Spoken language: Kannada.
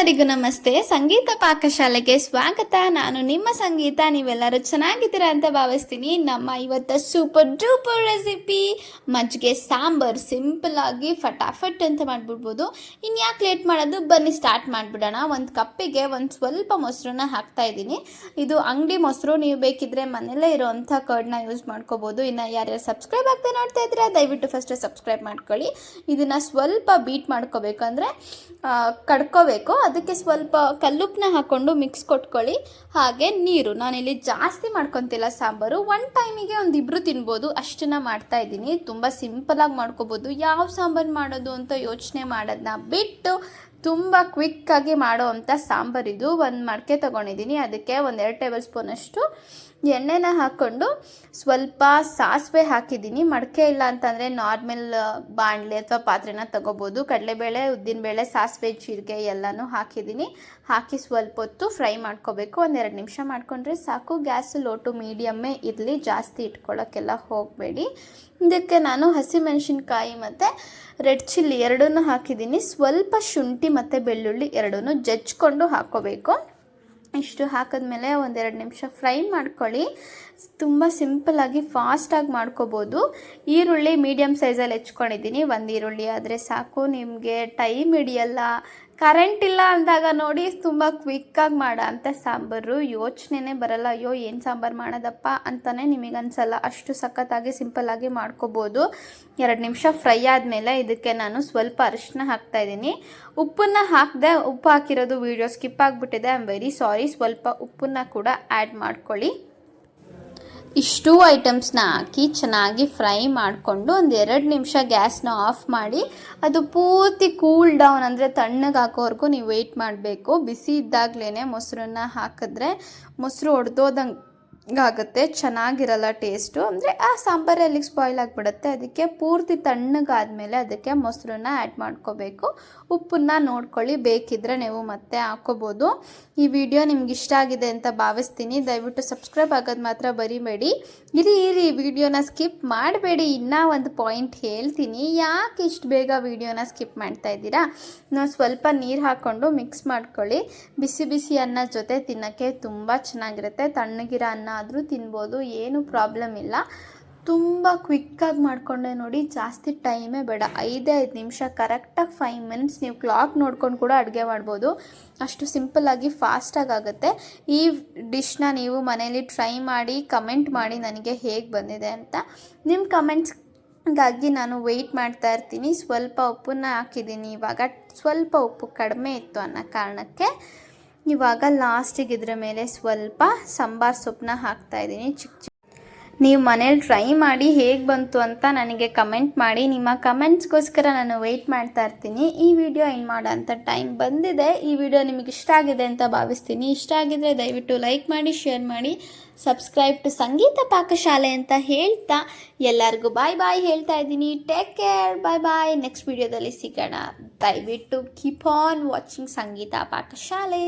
ಎಲ್ಲರಿಗೂ ನಮಸ್ತೆ. ಸಂಗೀತ ಪಾಕಶಾಲೆಗೆ ಸ್ವಾಗತ. ನಾನು ನಿಮ್ಮ ಸಂಗೀತ. ನೀವೆಲ್ಲರೂ ಚೆನ್ನಾಗಿದ್ದೀರಾ ಅಂತ ಭಾವಿಸ್ತೀನಿ. ನಮ್ಮ ಇವತ್ತ ಸೂಪರ್ ಡೂಪರ್ ರೆಸಿಪಿ ಮಜ್ಜಿಗೆ, ಸಾಂಬಾರ್ ಸಿಂಪಲ್ ಆಗಿ ಫಟಾಫಟ್ ಅಂತ ಮಾಡಿಬಿಡ್ಬೋದು. ಇನ್ಯಾಕೆ ಲೇಟ್ ಮಾಡೋದು? ಬನ್ನಿ ಸ್ಟಾರ್ಟ್ ಮಾಡಿಬಿಡೋಣ. ಒಂದು ಕಪ್ಪಿಗೆ ಒಂದು ಸ್ವಲ್ಪ ಮೊಸರನ್ನ ಹಾಕ್ತಾ ಇದ್ದೀನಿ. ಇದು ಅಂಗಡಿ ಮೊಸರು. ನೀವು ಬೇಕಿದ್ರೆ ಮನೆಯಲ್ಲೇ ಇರೋವಂಥ ಕರ್ಡ್ನ ಯೂಸ್ ಮಾಡ್ಕೋಬೋದು. ಇನ್ನು ಯಾರ್ಯಾರು ಸಬ್ಸ್ಕ್ರೈಬ್ ಆಗ್ತಾ ನೋಡ್ತಾ ಇದ್ರೆ ದಯವಿಟ್ಟು ಫಸ್ಟ್ ಸಬ್ಸ್ಕ್ರೈಬ್ ಮಾಡ್ಕೊಳ್ಳಿ. ಇದನ್ನು ಸ್ವಲ್ಪ ಬೀಟ್ ಮಾಡ್ಕೋಬೇಕು ಅಂದರೆ ಕಡ್ಕೋಬೇಕು. ಅದಕ್ಕೆ ಸ್ವಲ್ಪ ಕಲ್ಲುಪ್ಪನ್ನ ಹಾಕ್ಕೊಂಡು ಮಿಕ್ಸ್ ಕೊಟ್ಕೊಳ್ಳಿ. ಹಾಗೆ ನೀರು. ನಾನಿಲ್ಲಿ ಜಾಸ್ತಿ ಮಾಡ್ಕೊತಿಲ್ಲ ಸಾಂಬಾರು. ಒನ್ ಟೈಮಿಗೆ ಒಂದು ಇಬ್ಬರು ತಿನ್ಬೋದು. ಅಷ್ಟನ್ನ ಮಾಡ್ತಾ ಇದ್ದೀನಿ. ತುಂಬ ಸಿಂಪಲಾಗಿ ಮಾಡ್ಕೋಬೋದು. ಯಾವ ಸಾಂಬಾರು ಮಾಡೋದು ಅಂತ ಯೋಚನೆ ಮಾಡೋದನ್ನ ಬಿಟ್ಟು ತುಂಬ ಕ್ವಿಕ್ಕಾಗಿ ಮಾಡೋ ಅಂಥ ಸಾಂಬಾರಿದು ಒಂದು ಮಡಕೆ ತೊಗೊಂಡಿದ್ದೀನಿ. ಅದಕ್ಕೆ ಒಂದು ಎರಡು ಟೇಬಲ್ ಸ್ಪೂನಷ್ಟು ಎಣ್ಣೆನ ಹಾಕ್ಕೊಂಡು ಸ್ವಲ್ಪ ಸಾಸಿವೆ ಹಾಕಿದ್ದೀನಿ. ಮಡಕೆ ಇಲ್ಲ ಅಂತಂದರೆ ನಾರ್ಮಲ್ ಬಾಣಲೆ ಅಥವಾ ಪಾತ್ರೆನ ತಗೋಬೋದು. ಕಡಲೆಬೇಳೆ, ಉದ್ದಿನಬೇಳೆ, ಸಾಸಿವೆ, ಜೀರಿಗೆ ಎಲ್ಲನೂ ಹಾಕಿದ್ದೀನಿ. ಹಾಕಿ ಸ್ವಲ್ಪ ಹೊತ್ತು ಫ್ರೈ ಮಾಡ್ಕೋಬೇಕು. ಒಂದೆರಡು ನಿಮಿಷ ಮಾಡಿಕೊಂಡ್ರೆ ಸಾಕು. ಗ್ಯಾಸು ಲೋಟು ಮೀಡಿಯಮ್ಮೇ ಇರಲಿ. ಜಾಸ್ತಿ ಇಟ್ಕೊಳ್ಳೋಕ್ಕೆಲ್ಲ ಹೋಗಬೇಡಿ. ಇದಕ್ಕೆ ನಾನು ಹಸಿಮೆಣಸಿನ್ಕಾಯಿ ಮತ್ತು ರೆಡ್ ಚಿಲ್ಲಿ ಎರಡನ್ನೂ ಹಾಕಿದ್ದೀನಿ. ಸ್ವಲ್ಪ ಶುಂಠಿ ಮತ್ತು ಬೆಳ್ಳುಳ್ಳಿ ಎರಡನ್ನೂ ಜಜ್ಕೊಂಡು ಹಾಕ್ಕೋಬೇಕು ಇಷ್ಟು ಹಾಕಿದ್ಮೇಲೆ ಒಂದೆರಡು ನಿಮಿಷ ಫ್ರೈ ಮಾಡ್ಕೊಳ್ಳಿ. ತುಂಬ ಸಿಂಪಲ್ಲಾಗಿ ಫಾಸ್ಟಾಗಿ ಮಾಡ್ಕೋಬೋದು. ಈರುಳ್ಳಿ ಮೀಡಿಯಮ್ ಸೈಜಲ್ಲಿ ಹೆಚ್ಕೊಂಡಿದ್ದೀನಿ. ಒಂದು ಈರುಳ್ಳಿ ಆದರೆ ಸಾಕು. ನಿಮಗೆ ಟೈಮ್ ಹಿಡಿಯಲ್ಲ. ಕರೆಂಟ್ ಇಲ್ಲ ಅಂದಾಗ ನೋಡಿ, ತುಂಬ ಕ್ವಿಕ್ಕಾಗಿ ಮಾಡೋ ಅಂಥ ಸಾಂಬಾರು. ಯೋಚನೆನೇ ಬರಲ್ಲ. ಅಯ್ಯೋ, ಏನು ಸಾಂಬಾರು ಮಾಡೋದಪ್ಪ ಅಂತಲೇ ನಿಮಗೆ ಅನ್ಸಲ್ಲ. ಅಷ್ಟು ಸಖತ್ತಾಗಿ ಸಿಂಪಲ್ಲಾಗಿ ಮಾಡ್ಕೋಬೋದು. ಎರಡು ನಿಮಿಷ ಫ್ರೈ ಆದಮೇಲೆ ಇದಕ್ಕೆ ನಾನು ಸ್ವಲ್ಪ ಅರಿಶಿನ ಹಾಕ್ತಾಯಿದ್ದೀನಿ ಉಪ್ಪನ್ನು ಹಾಕಿದೆ, ಉಪ್ಪು ಹಾಕಿರೋದು ವಿಡಿಯೋ ಸ್ಕಿಪ್ ಆಗಿಬಿಟ್ಟಿದೆ. ಐ ಆಮ್ ವೆರಿ ಸಾರಿ ಸ್ವಲ್ಪ ಉಪ್ಪನ್ನು ಕೂಡ ಆ್ಯಡ್ ಮಾಡ್ಕೊಳ್ಳಿ. ಇಷ್ಟು ಐಟಮ್ಸ್ನ ಹಾಕಿ ಚೆನ್ನಾಗಿ ಫ್ರೈ ಮಾಡಿಕೊಂಡು ಒಂದು ಎರಡು ನಿಮಿಷ ಗ್ಯಾಸ್ನ ಆಫ್ ಮಾಡಿ ಅದು ಪೂರ್ತಿ ಕೂಲ್ ಡೌನ್ ಅಂದರೆ ತಣ್ಣಗೆ ಹಾಕೋವರೆಗೂ ನೀವು ವೆಯ್ಟ್ ಮಾಡಬೇಕು. ಬಿಸಿ ಇದ್ದಾಗಲೇ ಮೊಸರನ್ನ ಹಾಕಿದ್ರೆ ಮೊಸರು ಒಡೆದೋದಂಗೆ ಆಗುತ್ತೆ, ಚೆನ್ನಾಗಿರಲ್ಲ ಟೇಸ್ಟು ಅಂದರೆ ಆ ಸಾಂಬಾರು ಅಲ್ಲಿಗೆ ಸ್ಪಾಯ್ಲ್ ಆಗಿಬಿಡುತ್ತೆ, ಅದಕ್ಕೆ ಪೂರ್ತಿ ತಣ್ಣಗಾದಮೇಲೆ ಅದಕ್ಕೆ ಮೊಸರನ್ನ ಆ್ಯಡ್ ಮಾಡ್ಕೋಬೇಕು. ಉಪ್ಪನ್ನ ನೋಡ್ಕೊಳ್ಳಿ ಬೇಕಿದ್ದರೆ ನೀವು ಮತ್ತೆ ಹಾಕೋಬೋದು ಈ ವಿಡಿಯೋ ನಿಮ್ಗೆ ಇಷ್ಟ ಆಗಿದೆ ಅಂತ ಭಾವಿಸ್ತೀನಿ. ದಯವಿಟ್ಟು ಸಬ್ಸ್ಕ್ರೈಬ್ ಆಗೋದು ಮಾತ್ರ ಬರಿಬೇಡಿ. ಇರಿ ಇರಿ ವಿಡಿಯೋನ ಸ್ಕಿಪ್ ಮಾಡಬೇಡಿ. ಇನ್ನೂ ಒಂದು ಪಾಯಿಂಟ್ ಹೇಳ್ತೀನಿ. ಯಾಕೆ ಇಷ್ಟು ಬೇಗ ವಿಡಿಯೋನ ಸ್ಕಿಪ್ ಮಾಡ್ತಾ ಇದ್ದೀರಾ? ನಾವು ಸ್ವಲ್ಪ ನೀರು ಹಾಕ್ಕೊಂಡು ಮಿಕ್ಸ್ ಮಾಡ್ಕೊಳ್ಳಿ. ಬಿಸಿ ಬಿಸಿ ಅನ್ನ ಜೊತೆ ತಿನ್ನೋಕ್ಕೆ ತುಂಬ ಚೆನ್ನಾಗಿರುತ್ತೆ. ತಣ್ಣಗಿರೋ ಅನ್ನ ಆದರೂ ತಿನ್ಬೋದು, ಏನು ಪ್ರಾಬ್ಲಮ್ ಇಲ್ಲ. ತುಂಬ ಕ್ವಿಕ್ಕಾಗಿ ಮಾಡಿಕೊಂಡೆ ನೋಡಿ, ಜಾಸ್ತಿ ಟೈಮೇ ಬೇಡ. ಐದೇ ಐದು ನಿಮಿಷ ಕರೆಕ್ಟಾಗಿ ಫೈವ್ ಮಿನಿಟ್ಸ್ ನೀವು ಕ್ಲಾಕ್ ನೋಡ್ಕೊಂಡು ಕೂಡ ಅಡುಗೆ ಮಾಡ್ಬೋದು. ಅಷ್ಟು ಸಿಂಪಲ್ಲಾಗಿ ಫಾಸ್ಟಾಗಿ ಆಗುತ್ತೆ. ಈ ಡಿಶ್ನ ನೀವು ಮನೇಲಿ ಟ್ರೈ ಮಾಡಿ ಕಮೆಂಟ್ ಮಾಡಿ ನನಗೆ ಹೇಗೆ ಬಂದಿದೆ ಅಂತ. ನಿಮ್ಮ ಕಮೆಂಟ್ಸ್ ಹಾಗಾಗಿ ನಾನು ವೆಯ್ಟ್ ಮಾಡ್ತಾ ಇರ್ತೀನಿ. ಸ್ವಲ್ಪ ಉಪ್ಪನ್ನ ಹಾಕಿದ್ದೀನಿ. ಇವಾಗ ಸ್ವಲ್ಪ ಉಪ್ಪು ಕಡಿಮೆ ಇತ್ತು ಅನ್ನೋ ಕಾರಣಕ್ಕೆ ಇವಾಗ ಲಾಸ್ಟಿಗೆ ಇದ್ರ ಮೇಲೆ ಸ್ವಲ್ಪ ಸಾಂಬಾರು ಸೊಪ್ಪನ್ನ ಹಾಕ್ತಾಯಿದ್ದೀನಿ ಚಿಕ್ಕ ಚಿಕ್ಕ ನೀವು ಮನೇಲಿ ಟ್ರೈ ಮಾಡಿ ಹೇಗೆ ಬಂತು ಅಂತ ನನಗೆ ಕಮೆಂಟ್ ಮಾಡಿ. ನಿಮ್ಮ ಕಮೆಂಟ್ಸ್ಗೋಸ್ಕರ ನಾನು ವೆಯ್ಟ್ ಮಾಡ್ತಾ ಇರ್ತೀನಿ. ಈ ವಿಡಿಯೋ ಏನು ಮಾಡೋ ಅಂಥ ಟೈಮ್ ಬಂದಿದೆ. ಈ ವಿಡಿಯೋ ನಿಮಗೆ ಇಷ್ಟ ಆಗಿದೆ ಅಂತ ಭಾವಿಸ್ತೀನಿ. ಇಷ್ಟ ಆಗಿದ್ರೆ ದಯವಿಟ್ಟು ಲೈಕ್ ಮಾಡಿ, ಶೇರ್ ಮಾಡಿ. ಸಬ್ಸ್ಕ್ರೈಬ್ ಟು ಸಂಗೀತ ಪಾಕಶಾಲೆ ಅಂತ ಹೇಳ್ತಾ ಎಲ್ಲರಿಗೂ ಬಾಯ್ ಬಾಯ್ ಹೇಳ್ತಾ ಇದ್ದೀನಿ. Take care bye bye next ವಿಡಿಯೋದಲ್ಲಿ ಸಿಗೋಣ. ದಯವಿಟ್ಟು keep on watching Sangeetha Pakashale.